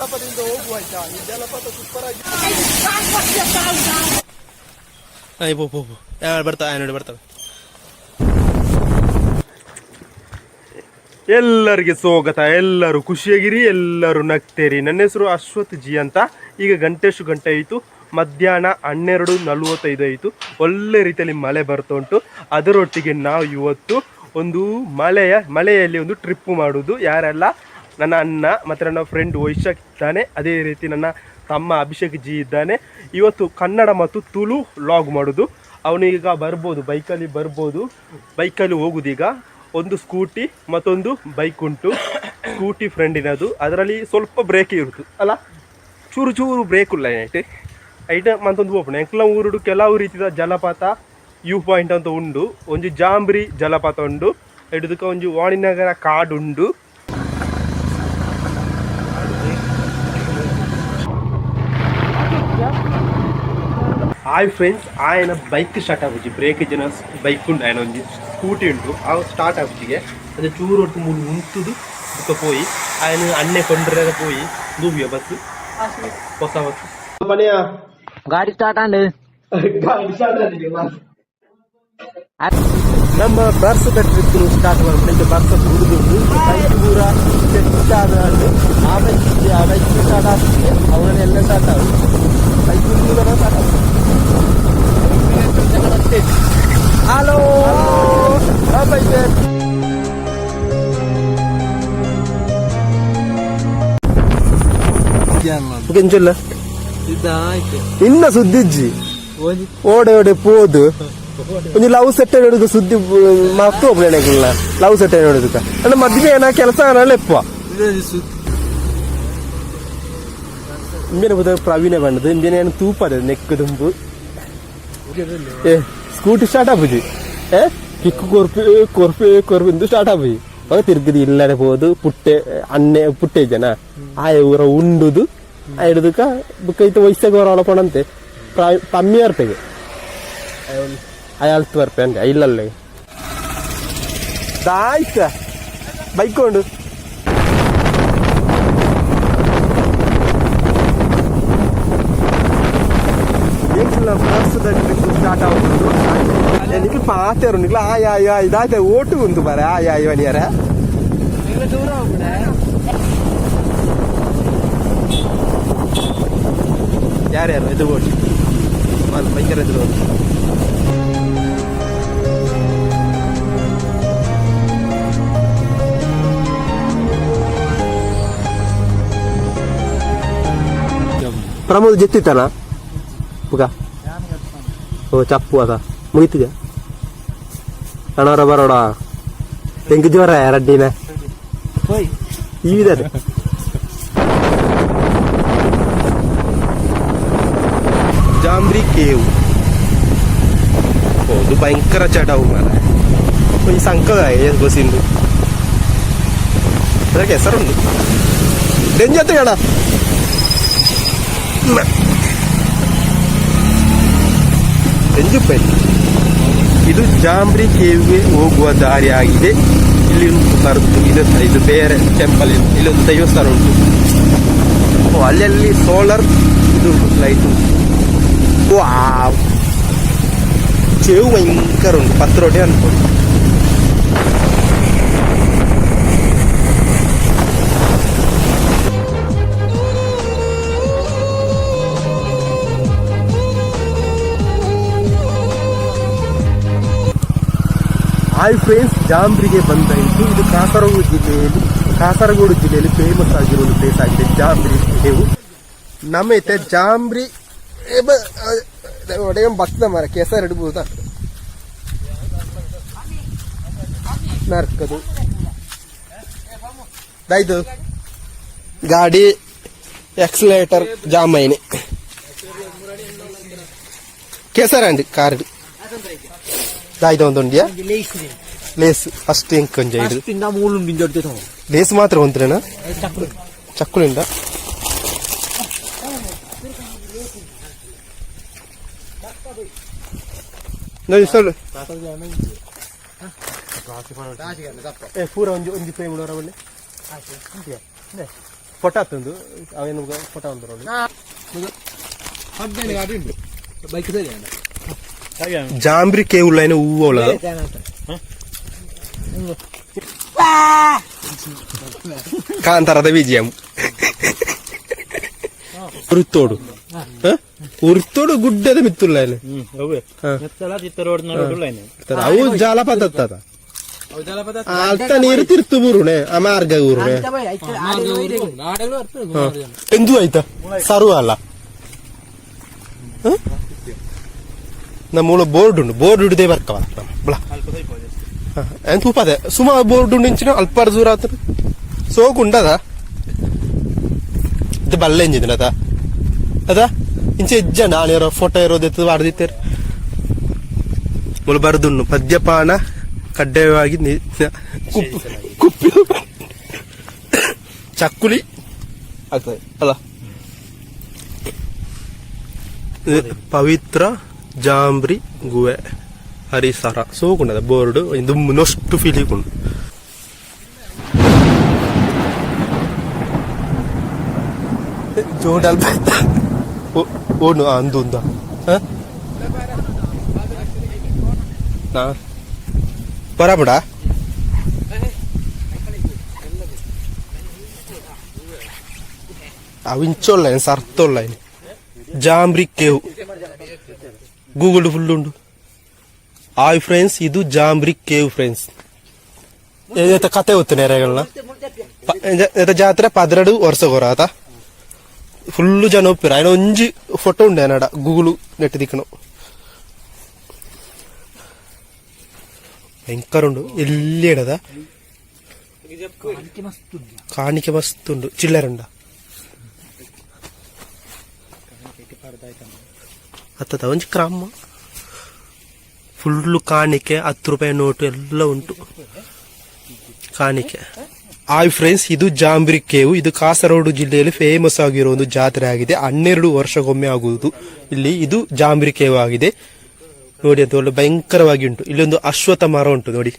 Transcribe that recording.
ಜಲಪಾತದಿಂದ ಹೋಗುವ ಆಯ್ತಾ? ಈ ಜಲಪಾತ ಸೂಪರ್ ಆಗಿ ಯಾರು ಬರ್ತಾವೆ ನೋಡಿ ಬರ್ತವೆ. ಎಲ್ಲರಿಗೆ ಸ್ವಾಗತ. ಎಲ್ಲರೂ ಖುಷಿಯಾಗಿರಿ ಎಲ್ಲರೂ ನಗ್ತೇರಿ. ನನ್ನ ಹೆಸರು ಅಶ್ವಥ್ ಜಿ ಅಂತ. ಈಗ ಗಂಟೆಷ್ಟು ಗಂಟೆ ಆಯಿತು. ಮಧ್ಯಾಹ್ನ ಹನ್ನೆರಡು ನಲವತ್ತೈದು ಆಯಿತು. ಒಳ್ಳೆ ರೀತಿಯಲ್ಲಿ ಮಳೆ ಬರ್ತಾ ಉಂಟು. ಅದರೊಟ್ಟಿಗೆ ನಾವು ಇವತ್ತು ಒಂದು ಮಳೆಯ, ಮಳೆಯಲ್ಲಿ ಒಂದು ಟ್ರಿಪ್ ಮಾಡೋದು ಯಾರೆಲ್ಲ ನನ್ನ ಅಣ್ಣ, ಮತ್ತು ನನ್ನ ಫ್ರೆಂಡ್ ವೈಶಾಖ್ ಇದ್ದಾನೆ, ಅದೇ ರೀತಿ ನನ್ನ ತಮ್ಮ ಅಭಿಷೇಕ್ ಜಿ ಇದ್ದಾನೆ. ಇವತ್ತು ಕನ್ನಡ ಮತ್ತು ತುಳು ಲಾಗ್ ಮಾಡೋದು ಅವನೀಗ ಬರ್ಬೋದು, ಬೈಕಲ್ಲಿ ಬರ್ಬೋದು. ಬೈಕಲ್ಲಿ ಹೋಗುದೀಗ ಒಂದು ಸ್ಕೂಟಿ ಮತ್ತೊಂದು ಬೈಕ್ ಉಂಟು. ಸ್ಕೂಟಿ ಫ್ರೆಂಡಿನದು ಅದರಲ್ಲಿ ಸ್ವಲ್ಪ ಬ್ರೇಕ್ ಇರುತ್ತೆ ಅಲ್ಲ? ಚೂರು ಚೂರು ಬ್ರೇಕ್ ಇಲ್ಲ ನೈಟ್ ಐಟ ಮತ್ತೊಂದು ಓಪನ್ ಎಂಕ್ಲ ಊರುಡು ಕೆಲವು ರೀತಿಯ ಜಲಪಾತ ವ್ಯೂ ಪಾಯಿಂಟ್ ಅಂತ ಉಂಡು. ಒಂಜಿ ಜಾಂಬ್ರಿ ಜಲಪಾತ ಉಂಡು. ಎಡದಕ್ಕ ಒಂಜಿ ವಾಣಿನಗರ ಕಾಡುಂಡು ಹಾಯ್ ಫ್ರೆಂಡ್ಸ್ ಆಯನ ಬೈಕ್ ಸ್ಟಾರ್ಟ್ ಆಗುಜಿ ಬ್ರೇಕ್ ಜನ ಬೈಕ್ ಉಂಟು ಆಯ್ನ ಒಂದು ಸ್ಕೂಟಿ ಉಂಟು ಆ ಸ್ಟಾರ್ಟ್ ಆಗುಜಿಗೆ ಅದು ಚೂರು ಹೊತ್ತು ಮೂರು ಉಂತುದು ಬುಕ್ಕ ಪೋಯಿ ಆಯ್ನ ಅಣ್ಣೆ ಕೊಂಡ್ರೆ ಪೋಯಿ ದೂಬಿಯ ಬಸ್ ಹೊಸ ಬಸ್ ಮನೆಯ ಗಾಡಿ ಸ್ಟಾರ್ಟ್ ಆಂಡ್ ಗಾಡಿ ಸ್ಟಾರ್ಟ್ ಆಗಿದೆ ನಮ್ಮ ಬರ್ಸದ ಟ್ರಿಪ್ ಸ್ಟಾರ್ಟ್ ಮಾಡ್ಬಿಟ್ಟು ಬರ್ಸ ಹುಡುಗರು ಆಮೇಲೆ ಆದ ಆ ಬೈಕ್ ಆ ಬೈಕ್ ಸ್ಟಾರ್ಟ್ ಆಗ್ತದೆ ಅವರನ್ನೆಲ್ಲ ಸ್ಟಾರ್ಟ್ ಆಗುತ್ತೆ ಬೈಕ್ ಸ್ಟಾರ್ಟ್ ಆಗುತ್ತೆ ಹಲೋ ಬೈಕ್ ಕೆಂಚಲ್ಲ ಇನ್ನ ಸುದ್ದಿಜ್ಜಿ. ಓಡೆ ಓಡೆ ಪೋದು. ಒಂದು ಲವ್ ಸೆಟ್ ಹಿಡಿದು ಸುದ್ದಿ ಮಾತು ಒಬ್ಬಳೆಗಳ ಲವ್ ಸೆಟ್ ಹಿಡಿದುಕ ಅಂದ್ರೆ ಮದ್ವೆ ಏನ ಕೆಲಸ ಲೆಪ್ಪ ಇದೊಂದು ಸುದ್ದಿ ಇಂಬಿನ ಬುದ ಪ್ರವೀಣ ಬಣ್ಣದು ಇಂಬಿನ ಏನು ತೂಪದ ನೆಕ್ಕು ದುಂಬು. ಏ ಸ್ಕೂಟಿ ಸ್ಟಾರ್ಟ್ ಆಪುಜಿ ಏ, ಕಿಕ್ಕು ಕೊರ್ಪಿ ಕೊರ್ಪಿ ಇಂದು ಸ್ಟಾರ್ಟ್ ಆಪುಜಿ ಅವಾಗ ತಿರ್ಗದು ಇಲ್ಲಡೆ ಹೋದು, ಪುಟ್ಟೆ ಅನ್ನೆ ಪುಟ್ಟೆ ಜನ. ಆಯ ಊರ ಉಂಡುದು ಆ ಹಿಡಿದುಕ ಬುಕ್ಕೈತೆ ವಯಸ್ಸಾಗ ಅವರ ಒಳಪಣಂತೆ ಕಮ್ಮಿ ಅರ್ಪೆಗೆ ಅಯಾಲ್ತು ಬರ್ಪೆ ಅಂದೆ ಇಲ್ಲಲ್ಲೇ ದಾಯ್ತ ಬೈಕ್ ಉಂಡು ಏಕಿಲ್ಲ ವರ್ಷದ ಟ್ರಿಪ್ ಸ್ಟಾರ್ಟ್ ಆಗುದು എനിക്ക് പാത്തേറുണ്ട് ആയ ആയ ഇതാ ഓട്ട് കുന്തു പറ ആയ ആയ വനിയറ ದೂರ ಹೋಗ್ಬಿಡ ಯಾರ್ಯಾರು ಎದುರು ಓಟಿ ಅದು ಭಯಂಕರ ಎದುರು ಓಟಿ ಪ್ರಮೋದ್ ಜೆತ್ತಿತ್ತಲ್ಲ ಪುಗ ಓ ಚಪ್ಪು ಅದ ಮುಗಿತಿದ್ಯಾ ಕಣವರ ಬರೋಡ ತೆಂಗು ಜ್ವರ ಎರಡ್ಡಿನ ಹೋಯ್ ಈ ವಿಧಾನ ಜಾಂಬ್ರಿ ಕೇವ್ ಓ ಇದು ಭಯಂಕರ ಚಟವು ಮರ ಈ ಸಂಕದ ಬಸ್ಸಿಂದು ಅದಕ್ಕೆ ಹೆಸರುಂಟು ಡೆಂಜತ್ ಕಣ ಡೆಂಜುಪೇಟೆ ಇದು ಜಾಂಬ್ರಿ ಕೇವ್ಗೆ ಹೋಗುವ ದಾರಿ ಆಗಿದೆ. ಇಲ್ಲಿ ಉಂಟು ಇದು ಇದು ಬೇರೆ ಟೆಂಪಲ್ ಇಲ್ಲೊಂದು ದೇವಸ್ಥಾನ ಉಂಟು. ಅಲ್ಲಲ್ಲಿ ಸೋಲಾರ್ ಇದು ಲೈಟ್ ಉಂಟು. ಚೇವು ಭಯಂಕರ ಉಂಟು. ಪತ್ರೋಟೆ ಅನ್ಕೊಂಡು ಹಾಯ್ ಫ್ರೆಂಡ್ಸ್ ಜಾಂಬ್ರಿಗೆ ಬಂದಾಯಿತು ಇದು ಕಾಸರಗೋಡು ಜಿಲ್ಲೆಯಲ್ಲಿ ಕಾಸರಗೋಡು ಜಿಲ್ಲೆಯಲ್ಲಿ ಫೇಮಸ್ ಆಗಿರೋ ಒಂದು ಪ್ಲೇಸ್ ಆಗಿದೆ ಜಾಂಬ್ರಿ ಹೇವು ನಮ್ಮ ಐತೆ ಜಾಂಬ್ರಿ ಒಡೆಯ ಭಕ್ತ ಮರ, ಕೆಸರ್ ಇಡ್ಬೋದ? ನರ್ಕದು. ದೈದು ಗಾಡಿ ಎಕ್ಸಲೇಟರ್ ಜಾಮ್ ಅಯ್ಯನೆ ಕೆಸರಂಡಿ ಕಾರ್ಡ್ ದಾಯ್ತು ಒಂದುಂಡಿಯಾ ಲೇಯ್ಸಿದೆ ಲೇಸ್ ಫಸ್ಟ್ ಇಂಕ್ ಕೊಂಚ ಇದು ಫಸ್ಟಿಂದ ಮೂಳುಂಡು ಜೊತೆ ತಗೋ ಲೇಸ್ ಮಾತ್ರ ಒಂದ್ರೇನಾ ಚಕ್ರ ಚಕ್ಕುಲಿಂದ ನೋಡಿ ಸೊಲ್ಲು ಏ ಪೂರ ಒಂಜಿ ಒಂಜಿ ಫ್ರೇಮ್ ಬನ್ನಿ ಫೋಟೋ ಹತ್ತೊಂದು ಅವೇನು ಫೋಟೋ ಒಂದು ನೋಡಿ ಹದಿನೈದು ಗಾಡಿ ಉಂಟು ಬೈಕ್ ಸರಿ ಜಾಂಬ್ರಿ ಕೇವುಲ್ಲ ಏನು ಹೂವು ಅವಳ ಕಾಂತಾರದ ವಿಜಯಂ ಉರುತ್ತೋಡು ಹ? ಉರುತ್ತೋಡು ಗುಡ್ಡದ ಮಿತ್ತುಲ್ಲ ಏನು ಹ. ಅವು ಜಾಲಪಾತ ಅತ್ತದ. ಆ, ಅಲ್ತ ನೀರು ತಿರ್ತು ಬುರುಣೆ ಆ ಮಾರ್ಗ ಊರುಣೆ ನಾಡೆಲ್ಲ ಬರ್ತದೆ ಎಂದೂ ಆಯ್ತಾ ಸರು ಅಲ್ಲ ಹ? ನಮ್ಮ ಬೋರ್ಡ್ ಉಂಡು ಬೋರ್ಡ್ ಹಿಡಿದೇ ಬರ್ಕವ. ಬಳ ಎಂತ ಉಪದೆ ಸುಮಾರು ಬೋರ್ಡ್ ಉಂಡು ಇಂಚಿನ ಅಲ್ಪ ದೂರ ಆತ ಸೋಗುಂಡದ ಇದು ಬಲ್ಲ ಇಂಜಿನ ಅದ? ಅದ? ಇಂಚೆ ಇಜ್ಜ ನಾಳೆ ಫೋಟೋ ಇರೋದೆತ್ತು ವಾಡ್ದಿತ್ತೇರು. ಮುಳು ಬರದುಣ್ಣು. ಪದ್ಯಪಾನ ಕಡ್ಡಾಯವಾಗಿ ಕುಪ್ಪಿ ಚಕ್ಕುಲಿ. ಆಗ್ತದೆ. ಅಲ್ಲ. ಪವಿತ್ರ ಜಾಂಬ್ರಿ ಗುವೆ ಹರಿಸರ ಸೋಕುಂಡದ ಬೋರ್ಡ್ ದುಮ್ಮು ನೊಷ್ಟು ಫೀಲಿಕುಂಡು ಜೋಡಲ್ ಓನು ಅಂದು ಉಂದ ಬರಬಿಡ ಅವಿಂಚೋಲ್ಲ ಸರ್ತೋಲ್ಲ ಜಾಂಬ್ರಿ ಕೇವು ಗೂಗಲ್ ಫುಲ್ ಉಂಡು ಆಯ್ ಫ್ರೆಂಡ್ಸ್ ಇದು ಜಾಂಬ್ರಿ ಕೇವ್ ಫ್ರೆಂಡ್ಸ್ ಏತ ಕತೆ ಗೊತ್ತು ನೆರೆಗಳನ್ನ ಜಾತ್ರೆ ಪದ್ರಡು ವರ್ಷಗೋರಾತ ಫುಲ್ಲು ಜನ ಒಪ್ಪಿರ ಆಯ್ನ ಒಂಜಿ ಫೋಟೋ ಉಂಡೆ ನಡ ಗೂಗಲ್ ನೆಟ್ ದಿಕ್ಕಣು ಭಯಂಕರ ಉಂಡು ಎಲ್ಲಿ ಇಡದ ಕಾಣಿಕೆ ಮಸ್ತ್ ಉಂಡು ಚಿಲ್ಲರುಂಡ ಹತ್ತದ ಒಂಜಿ ಕ್ರಮ. ಫುಲ್ಲು ಕಾಣಿಕೆ, ಹತ್ತು ರೂಪಾಯಿ ನೋಟು ಎಲ್ಲ ಉಂಟು. ಕಾಣಿಕೆ. ಆಯ್ ಫ್ರೆಂಡ್ಸ್ ಇದು ಜಾಂಬ್ರಿ ಕೇವು. ಇದು ಕಾಸರಗೋಡು ಜಿಲ್ಲೆಯಲ್ಲಿ ಫೇಮಸ್ ಆಗಿರೋ ಒಂದು ಜಾತ್ರೆ ಆಗಿದೆ. ಹನ್ನೆರಡು ವರ್ಷಕ್ಕೊಮ್ಮೆ ಆಗುವುದು. ಇಲ್ಲಿ ಇದು ಜಾಂಬ್ರಿ ಕೇವ್ ಆಗಿದೆ ನೋಡಿ, ಅದು ಒಳ್ಳೆ ಭಯಂಕರವಾಗಿ ಉಂಟು. ಇಲ್ಲಿ ಒಂದು ಅಶ್ವತ್ಥ ಮರ ಉಂಟು, ನೋಡಿ.